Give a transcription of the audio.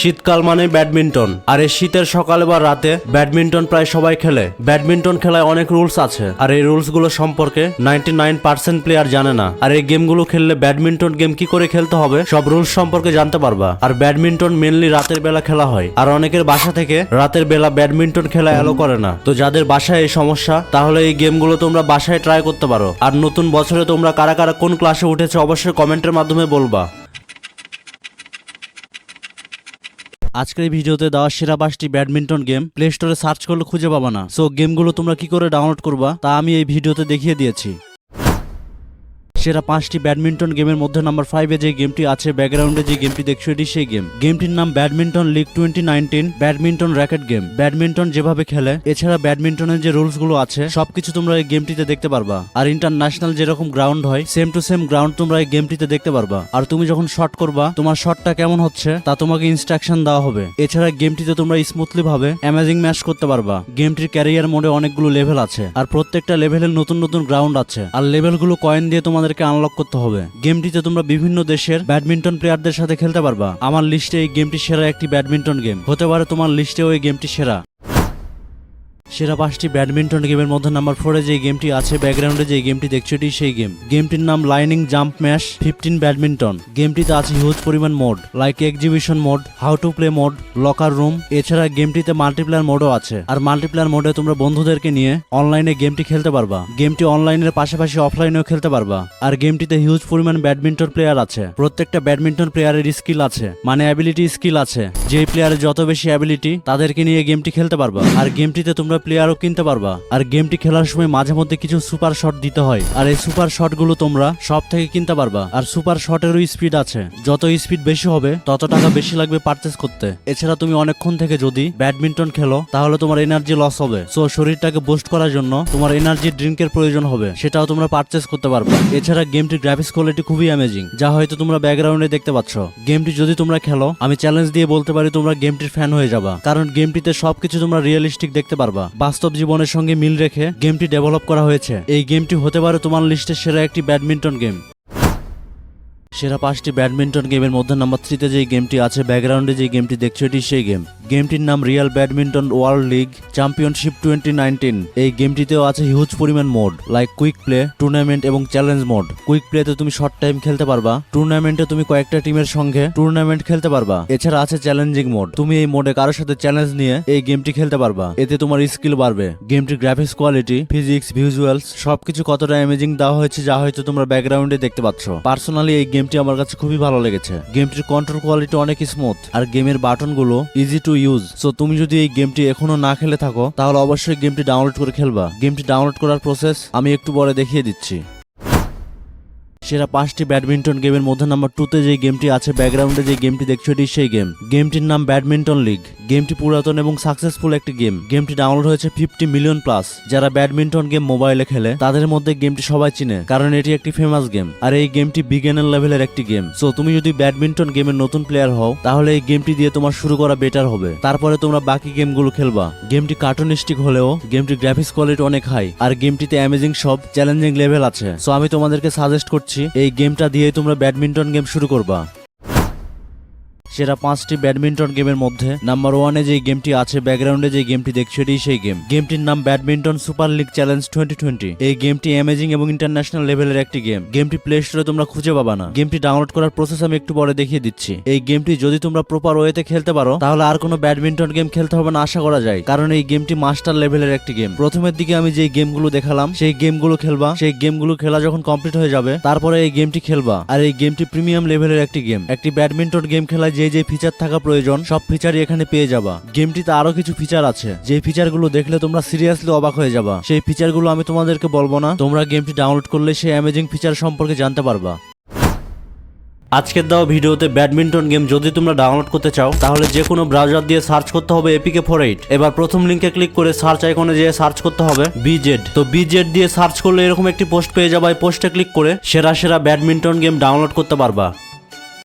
শীতকাল মানে ব্যাডমিন্টন। আর এই শীতের সকালে বা রাতে ব্যাডমিন্টন প্রায় সবাই খেলে। ব্যাডমিন্টন খেলায় অনেক রুলস আছে। আর এই রুলসগুলো সম্পর্কে নাইনটি নাইন পার্সেন্ট প্লেয়ার জানে না। আর এই গেমগুলো খেললে ব্যাডমিন্টন গেম কি করে খেলতে হবে, সব রুলস সম্পর্কে জানতে পারবা। আর ব্যাডমিন্টন মেনলি রাতের বেলা খেলা হয়। আর অনেকের বাসা থেকে রাতের বেলা ব্যাডমিন্টন খেলা এলো করে না। তো যাদের বাসায় এই সমস্যা, তাহলে এই গেমগুলো তোমরা বাসায় ট্রাই করতে পারো। আর নতুন বছরে তোমরা কারা কারা কোন ক্লাসে উঠেছে, অবশ্যই কমেন্টের মাধ্যমে বলবা। আজকের ভিডিওতে দেওয়া সেরা পাঁচটি ব্যাডমিন্টন গেম, প্লে স্টোরে সার্চ করলে খুঁজে পাবা না। সো গেমগুলো তোমরা কি করে ডাউনলোড করবা, তা আমি এই ভিডিওতে দেখিয়ে দিয়েছি। সেরা পাঁচটি ব্যাডমিন্টন গেমের মধ্যে নাম্বার ফাইভে যে গেমটি আছে ব্যাকগ্রাউন্ডে যে গেমটি দেখছ, এটি সেই গেম। গেমটির নাম badminton league twenty nineteen badminton racket game badminton যেভাবে খেলে, এছাড়া ব্যাডমিন্টনের যে রুলসগুলো আছে, সবকিছু তোমরা এই গেমটিতে দেখতে পারবা। আর ইন্টারন্যাশনাল যেরকম গ্রাউন্ড হয় সেম টু সেম গ্রাউন্ড তোমরা এই গেমটিতে দেখতে পারবা। আর তুমি যখন শট করবা, তোমার শটটা কেমন হচ্ছে, তা তোমাকে ইনস্ট্রাকশন দেওয়া হবে। এছাড়া গেমটিতে তোমরা স্মুথলি ভাবে অ্যামেজিং ম্যাচ করতে পারবা। গেমটির ক্যারিয়ার মোডে অনেকগুলো লেভেল আছে। আর প্রত্যেকটা লেভেলের নতুন নতুন গ্রাউন্ড আছে। আর লেভেলগুলো কয়েন দিয়ে তোমাদেরকে আনলক করতে হবে। গেমটিতে তোমরা বিভিন্ন দেশের ব্যাডমিন্টন প্লেয়ারদের সাথে খেলতে পারবা। আমার লিস্টে এই গেমটি সেরা একটি ব্যাডমিন্টন গেম হতে পারে তোমার লিস্টে ওই গেমটি সেরা। সেরা পাঁচটি ব্যাডমিন্টন গেমের মধ্যে নাম্বার ফোরে যে গেমটি আছে ব্যাকগ্রাউন্ডে যে গেমটি দেখছ এটি সেই গেম। গেমটির নাম Lining jump smash fifteen badminton গেমটিতে আছে হিউজ পরিমাণ mode like exhibition mode how to play mode locker room এছাড়া গেমটিতে মাল্টিপ্লেয়ার মোডও আছে। আর মাল্টিপ্লেয়ার মোডে তোমরা বন্ধুদেরকে নিয়ে অনলাইনে গেমটি খেলতে পারবা। গেমটি অনলাইনের পাশাপাশি অফলাইনেও খেলতে পারবা। আর গেমটিতে হিউজ পরিমাণ ব্যাডমিন্টন প্লেয়ার আছে। প্রত্যেকটা ব্যাডমিন্টন প্লেয়ারের স্কিল আছে। মানে অ্যাবিলিটি স্কিল আছে। যেই প্লেয়ারের যত বেশি অ্যাবিলিটি তাদেরকে নিয়ে গেমটি খেলতে পারবা। আর গেমটিতে তোমরা প্লেয়ারও কিনতে পারবা। আর গেমটি খেলার সময় মাঝে মধ্যে কিছু সুপার শট দিতে হয়। আর এই সুপার শটগুলো তোমরা সব থেকে কিনতে পারবা। আর সুপার শটেরও স্পিড আছে। যত স্পিড বেশি হবে, তত টাকা বেশি লাগবে পারচেস করতে। এছাড়া তুমি অনেকক্ষণ থেকে যদি ব্যাডমিন্টন খেলো, তাহলে তোমার এনার্জি লস হবে। সো শরীরটাকে বুস্ট করার জন্য তোমার এনার্জি ড্রিঙ্কের প্রয়োজন হবে। সেটাও তোমরা পারচেস করতে পারবা। এছাড়া গেমটির গ্রাফিক্স কোয়ালিটি খুবই অ্যামেজিং যা হয়তো তোমরা ব্যাকগ্রাউন্ডে দেখতে পাচ্ছ। গেমটি যদি তোমরা খেলো, আমি চ্যালেঞ্জ দিয়ে বলতে পারি তোমরা গেমটির ফ্যান হয়ে যাবা। কারণ গেমটিতে সবকিছু তোমরা রিয়েলিস্টিক দেখতে পারবা। বাস্তব জীবনের সঙ্গে মিল রেখে গেমটি ডেভেলপ করা হয়েছে। এই গেমটি হতে পারে তোমার লিস্টের সেরা একটি ব্যাডমিন্টন গেম। সেরা পাঁচটি ব্যাডমিন্টন গেমের মধ্যে নাম্বার থ্রিতে যে গেমটি আছে ব্যাকগ্রাউন্ডে যে গেমটি দেখছ, এটি সেই গেম। গেমটির নাম real badminton world league championship twenty nineteen এই গেমটিতেও আছে হিউজ পরিমাণ mode like quick play tournament এবং চ্যালেঞ্জ মোড কুইক প্লেতে তুমি শর্ট টাইম খেলতে পারবা টুর্নামেন্টে তুমি কয়েকটা টিমের সঙ্গে টুর্নামেন্ট খেলতে পারবা। এছাড়া আছে চ্যালেঞ্জিং মোড তুমি এই মোডে কারোর সাথে চ্যালেঞ্জ নিয়ে এই গেমটি খেলতে পারবা। এতে তোমার স্কিল বাড়বে। গেমটির গ্রাফিক্স কোয়ালিটি ফিজিক্স ভিজুয়ালস সবকিছু কতটা অ্যামেজিং দেওয়া হয়েছে যা হয়তো তোমরা ব্যাকগ্রাউন্ডে দেখতে পাচ্ছ। পার্সোনালি এই গেমটি আমার কাছে খুবই ভালো লেগেছে। গেমটির কন্ট্রোল কোয়ালিটি অনেক স্মুথ আর গেমের বাটনগুলো ইজি টু ইউজ সো তুমি যদি এই গেমটি এখনও না খেলে থাকো, তাহলে অবশ্যই গেমটি ডাউনলোড করে খেলবা। গেমটি ডাউনলোড করার প্রসেস আমি একটু পরে দেখিয়ে দিচ্ছি। সেরা পাঁচটি ব্যাডমিন্টন গেমের মধ্যে নাম্বার টুতে যে গেমটি আছে ব্যাকগ্রাউন্ডে যে গেমটি দেখছ, এটি সেই গেম। গেমটির নাম ব্যাডমিন্টন লিগ গেমটি পুরাতন এবং সাকসেসফুল একটি গেম। গেমটি ডাউনলোড হয়েছে ফিফটি মিলিয়ন প্লাস যারা ব্যাডমিন্টন গেম মোবাইলে খেলে, তাদের মধ্যে গেমটি সবাই চিনে, কারণ এটি একটি ফেমাস গেম। আর এই গেমটি বিজ্ঞানের লেভেলের একটি গেম। সো তুমি যদি ব্যাডমিন্টন গেমের নতুন প্লেয়ার হও, তাহলে এই গেমটি দিয়ে তোমার শুরু করা বেটার হবে। তারপরে তোমরা বাকি গেমগুলো খেলবা। গেমটি কার্টুনিস্টিক হলেও, গেমটির গ্রাফিক্স কোয়ালিটি অনেক হাই আর গেমটিতে অ্যামেজিং সব চ্যালেঞ্জিং লেভেল আছে। সো আমি তোমাদেরকে সাজেস্ট করছি এই গেমটা দিয়ে তোমরা ব্যাডমিন্টন গেম শুরু করবা। সেরা পাঁচটি ব্যাডমিন্টন গেমের মধ্যে নাম্বার ওয়ানে যে গেমটি আছে ব্যাকগ্রাউন্ডে যে গেমটি দেখছ এটি সেই গেম। গেমটির নাম badminton super league challenge twenty twenty এই গেমটি অ্যামেজিং এবং ইন্টারন্যাশনাল লেভেলের একটি গেম। গেমটি প্লে স্টোরে তোমরা খুঁজে পাবা না। গেমটি ডাউনলোড করার প্রসেস আমি একটু পরে দেখিয়ে দিচ্ছি। এই গেমটি যদি তোমরা প্রপার ওয়েতে খেলতে পারো, তাহলে আর কোনো ব্যাডমিন্টন গেম খেলতে হবে না আশা করা যায়। কারণ এই গেমটি মাস্টার লেভেলের একটি গেম। প্রথমের দিকে আমি যে গেমগুলো দেখালাম, সেই গেমগুলো খেলবা। সেই গেমগুলো খেলা যখন কমপ্লিট হয়ে যাবে, তারপরে এই গেমটি খেলবা। আর এই গেমটি প্রিমিয়াম লেভেলের একটি গেম। একটি ব্যাডমিন্টন গেম খেলায় যে যে ফিচার থাকা প্রয়োজন, সব ফিচারই এখানে পেয়ে যাবা। গেমটিতে আরও কিছু ফিচার আছে। যে ফিচারগুলো দেখলে তোমরা সিরিয়াসলি অবাক হয়ে যাবা। সেই ফিচারগুলো আমি তোমাদেরকে বলব না। তোমরা গেমটি ডাউনলোড করলে সেই অ্যামেজিং ফিচার সম্পর্কে জানতে পারবা। আজকের দেওয়া ভিডিওতে ব্যাডমিন্টন গেম যদি তোমরা ডাউনলোড করতে চাও, তাহলে যে কোনো ব্রাউজার দিয়ে সার্চ করতে হবে এপিকে ফোর এইট এবার প্রথম লিঙ্কে ক্লিক করে সার্চ আইকনে যেয়ে সার্চ করতে হবে বিজেড তো বিজেড দিয়ে সার্চ করলে এরকম একটি পোস্ট পেয়ে যাবে। পোস্টে ক্লিক করে সেরা সেরা ব্যাডমিন্টন গেম ডাউনলোড করতে পারবা।